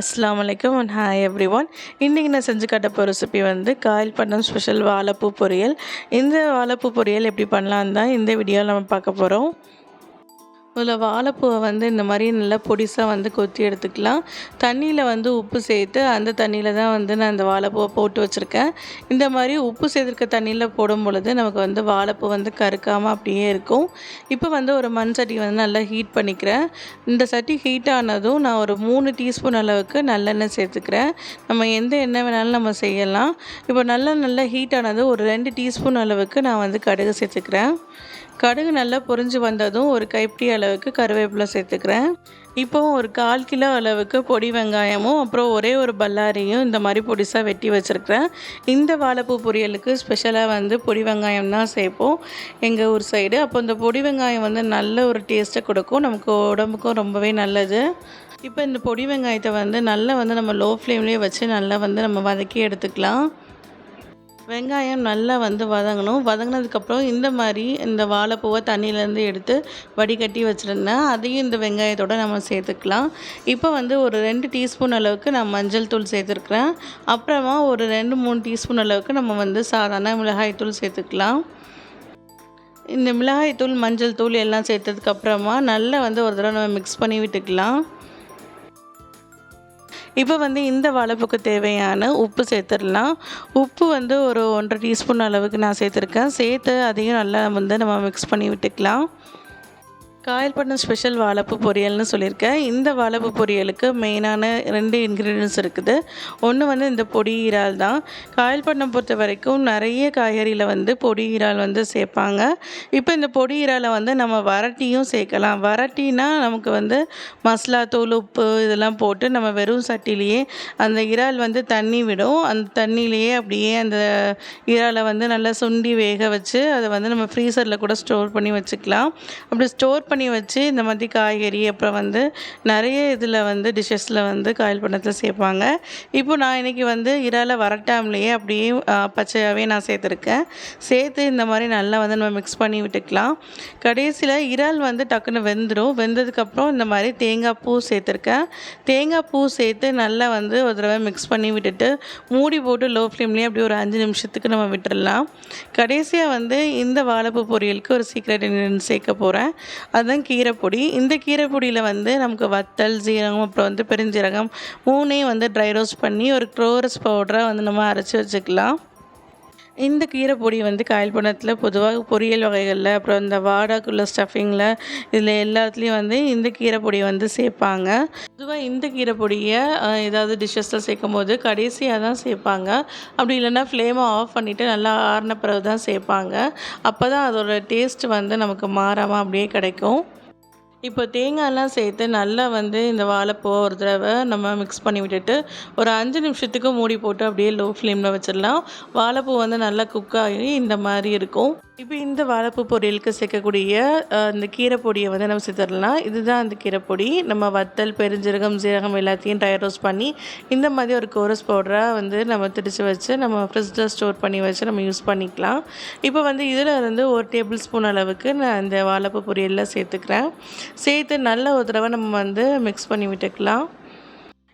அஸ்லாம் வலைக்கம் and hi every one இன்றைக்கி நான் செஞ்சு காட்ட போகிற ரெசிபி வந்து காயில் பண்ணம் ஸ்பெஷல் வாழைப்பூ பொரியல். இந்த வாழைப்பூ பொரியல் எப்படி பண்ணலான்னு தான் இந்த வீடியோவில் நம்ம பார்க்க போகிறோம் இதில் வாழைப்பூவை வந்து இந்த மாதிரி நல்லா பொடிசாக வந்து கொத்தி எடுத்துக்கலாம். தண்ணியில் வந்து உப்பு சேர்த்து அந்த தண்ணியில் தான் வந்து நான் இந்த வாழைப்பூவை போட்டு வச்சுருக்கேன். இந்த மாதிரி உப்பு சேர்த்துருக்க தண்ணியில் போடும் பொழுது நமக்கு வந்து வாழைப்பூ வந்து கருக்காமல் அப்படியே இருக்கும். இப்போ வந்து ஒரு மண் சட்டி வந்து நல்லா ஹீட் பண்ணிக்கிறேன். இந்த சட்டி ஹீட் ஆனதும் நான் ஒரு மூணு டீஸ்பூன் அளவுக்கு நல்லெண்ணெய் சேர்த்துக்கிறேன். நம்ம எந்த எண்ணெய் வேணாலும் நம்ம செய்யலாம். இப்போ நல்லா நல்லா ஹீட் ஆனதும் ஒரு ரெண்டு டீஸ்பூன் அளவுக்கு நான் வந்து கடுகு சேர்த்துக்கிறேன். கடுகு நல்லா பொரிஞ்சு வந்ததும் ஒரு கைப்பிடி அளவுக்கு கருவேப்பிலை சேர்த்துக்கிறேன். இப்போ ஒரு கால் கிலோ அளவுக்கு பொடி வெங்காயமும் அப்புறம் ஒரே ஒரு பல்லாரியும் இந்த மாதிரி பொடிசாக வெட்டி வச்சுருக்கிறேன். இந்த வாழைப்பூ பொரியலுக்கு ஸ்பெஷலாக வந்து பொடி வெங்காயம் தான் சேர்ப்போம். எங்கள் ஊர் சைடு. அப்போ இந்த பொடி வெங்காயம் வந்து நல்ல ஒரு டேஸ்ட்டை கொடுக்கும். நமக்கு உடம்புக்கும் ரொம்பவே நல்லது. இப்போ இந்த பொடி வெங்காயத்தை வந்து நல்லா வந்து நம்ம லோ ஃப்ளேம்லேயே வச்சு நல்லா வந்து நம்ம வதக்கி எடுத்துக்கலாம். வெங்காயம் நல்லா வந்து வதங்கணும். வதங்கினதுக்கப்புறம் இந்த மாதிரி இந்த வாழைப்பூவை தண்ணியிலேருந்து எடுத்து வடிகட்டி வச்சுருந்தேன் அதையும் இந்த வெங்காயத்தோடு நம்ம சேர்த்துக்கலாம். இப்போ வந்து ஒரு ரெண்டு டீஸ்பூன் அளவுக்கு நான் மஞ்சள் தூள் சேர்த்துருக்குறேன். அப்புறமா ஒரு ரெண்டு மூணு டீஸ்பூன் அளவுக்கு நம்ம வந்து சாதாரண மிளகாய் தூள் சேர்த்துக்கலாம். இந்த மிளகாய் தூள் மஞ்சள் தூள் எல்லாம் சேர்த்ததுக்கப்புறமா நல்லா வந்து ஒரு தடவை நம்ம மிக்ஸ் பண்ணி விட்டுக்கலாம். இப்போ வந்து இந்த வாழைப்புக்கு தேவையான உப்பு சேர்த்துடலாம். உப்பு வந்து ஒரு ஒன்றரை டீஸ்பூன் அளவுக்கு நான் சேர்த்துருக்கேன். சேர்த்து அதையும் நல்லா வந்து நம்ம மிக்ஸ் பண்ணி விட்டுக்கலாம். காயல் பண்ண ஸ்பெஷல் வாழைப்பு பொரியல்னு சொல்லியிருக்கேன். இந்த வாழைப்பு பொரியலுக்கு மெயினான ரெண்டு இன்க்ரீடியன்ஸ் இருக்குது. ஒன்று வந்து இந்த பொடி ஈரால் தான். காயல் பண்ணம் பொறுத்த வரைக்கும் நிறைய காய்கறியில் வந்து பொடி இறால் வந்து சேர்ப்பாங்க. இப்போ இந்த பொடி இறாலை வந்து நம்ம வரட்டியும் சேர்க்கலாம். வரட்டினா நமக்கு வந்து மசாலா தூள் உப்பு இதெல்லாம் போட்டு நம்ம வெறும் சட்டிலேயே அந்த இறால் வந்து தண்ணி விடும். அந்த தண்ணியிலேயே அப்படியே அந்த இறாலை வந்து நல்லா சுண்டி வேக வச்சு அதை வந்து நம்ம ஃப்ரீசரில் கூட ஸ்டோர் பண்ணி வச்சுக்கலாம். அப்படி ஸ்டோர் பண்ணி வச்சு இந்த மாதிரி காய்கறி அப்புறம் வந்து நிறைய இதில் வந்து டிஷ்ஷஸில் வந்து காயில் பண்ணத்தில் சேர்ப்பாங்க. இப்போ நான் இன்றைக்கி வந்து இறால வரட்டாமலேயே அப்படியே பச்சையாகவே நான் சேர்த்துருக்கேன். சேர்த்து இந்த மாதிரி நல்லா வந்து நம்ம மிக்ஸ் பண்ணி விட்டுக்கலாம். கடைசியில் இறால் வந்து டக்குன்னு வெந்துடும் வெந்ததுக்கப்புறம் இந்த மாதிரி தேங்காய் பூ சேர்த்துருக்கேன். தேங்காய் பூ சேர்த்து நல்லா வந்து ஒரு தடவை மிக்ஸ் பண்ணி விட்டுட்டு மூடி போட்டு லோ ஃப்ளேம்லேயே அப்படியே ஒரு அஞ்சு நிமிஷத்துக்கு நம்ம விட்டுடலாம் கடைசியாக வந்து இந்த வாழைப்பூ பொரியலுக்கு ஒரு சீக்ரெட் இன்க்ரீடியன்ட் சேர்க்க போகிறேன் அதுதான் கீரைப்பொடி. இந்த கீரைப்பொடியில் வந்து நமக்கு வத்தல் சீரகம் அப்புறம் வந்து பெருஞ்சீரகம் மூணையும் வந்து ட்ரை ரோஸ்ட் பண்ணி ஒரு க்ளோரஸ் பவுடரை வந்து நம்ம அரைச்சி வச்சுக்கலாம். இந்த கீரை பொடி வந்து காயல் பணத்தில் பொதுவாக பொரியல் வகைகளில் அப்புறம் இந்த வாடாக்குள்ள ஸ்டஃபிங்கில் இதில் எல்லாத்துலேயும் வந்து இந்த கீரை பொடியை வந்து சேர்ப்பாங்க பொதுவாக இந்த கீரை பொடியை ஏதாவது டிஷ்ஷஸில் சேர்க்கும் போது கடைசியாக தான் சேர்ப்பாங்க அப்படி இல்லைன்னா ஃப்ளேமை ஆஃப் பண்ணிவிட்டு நல்லா ஆறின பிறகு தான் சேர்ப்பாங்க அப்போ தான் அதோட டேஸ்ட் வந்து நமக்கு மாறாமல் அப்படியே கிடைக்கும். இப்போ தேங்காயெல்லாம் சேர்த்து நல்லா வந்து இந்த வாழைப்பூ ஒரு தடவை நம்ம மிக்ஸ் பண்ணி விட்டுட்டு ஒரு அஞ்சு நிமிஷத்துக்கு மூடி போட்டு அப்படியே லோ ஃப்ளேமில் வச்சிடலாம். வாழைப்பூ வந்து நல்லா குக் ஆகி இந்த மாதிரி இருக்கும். இப்போ இந்த வாழைப்பூ பொரியலுக்கு சேர்க்கக்கூடிய இந்த கீரை பொடியை வந்து நம்ம சேர்த்துடலாம். இதுதான் அந்த கீரை பொடி. நம்ம வத்தல் பெருஞ்சீரகம் சீரகம் எல்லாத்தையும் ட்ரை ரோஸ்ட் பண்ணி இந்த மாதிரி ஒரு கோரஸ் பவுடராக வந்து நம்ம திரிச்சு வச்சு நம்ம ஃப்ரிட்ஜில் ஸ்டோர் பண்ணி வச்சு நம்ம யூஸ் பண்ணிக்கலாம். இப்போ வந்து இதில் இருந்து ஒரு டேபிள் ஸ்பூன் அளவுக்கு நான் இந்த வாழைப்பூ பொரியலில் சேர்த்துக்கிறேன். சேர்த்து நல்ல ஒரு தடவை நம்ம வந்து மிக்ஸ் பண்ணி விட்டுக்கலாம்.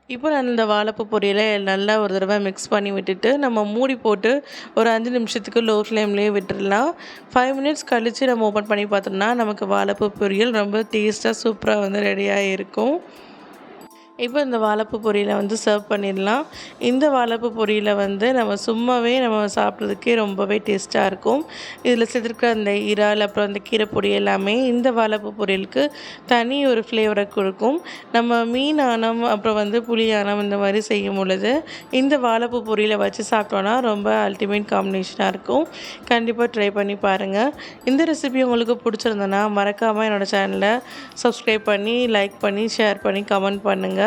இப்போ நான் இந்த வாழைப்பூ பொரியலை நல்லா ஒரு தடவை மிக்ஸ் பண்ணி விட்டுட்டு நம்ம மூடி போட்டு ஒரு அஞ்சு நிமிஷத்துக்கு லோ ஃப்ளேம்லேயே விட்டுடலாம் ஃபைவ் மினிட்ஸ் கழித்து நம்ம ஓப்பன் பண்ணி பார்த்தோம்னா நமக்கு வாழைப்பூ பொரியல் ரொம்ப டேஸ்ட்டாக சூப்பராக வந்து ரெடியாக இருக்கும் இப்போ இந்த வாழைப்பூ பொரியலை வந்து சர்வ் பண்ணிடலாம். இந்த வாழைப்பூ பொரியலை வந்து நம்ம சும்மாவே நம்ம சாப்பிட்றதுக்கே ரொம்பவே டேஸ்ட்டாக இருக்கும். இதில் சேர்த்துருக்க அந்த இறால் அப்புறம் அந்த கீரை பொடி எல்லாமே இந்த வாழைப்பூ பொரியலுக்கு தனி ஒரு ஃப்ளேவரை கொடுக்கும். நம்ம மீன் ஆனம் அப்புறம் வந்து புளி ஆனம் இந்த மாதிரி செய்யும் பொழுது இந்த வாழைப்பூ பொரியலை வச்சு சாப்பிட்டோன்னா ரொம்ப அல்டிமேட் காம்பினேஷனாக இருக்கும். கண்டிப்பாக ட்ரை பண்ணி பாருங்கள் இந்த ரெசிபி உங்களுக்கு பிடிச்சிருந்தனா மறக்காமல் என்னோடய சேனலை சப்ஸ்கிரைப் பண்ணி லைக் பண்ணி ஷேர் பண்ணி கமெண்ட் பண்ணுங்கள்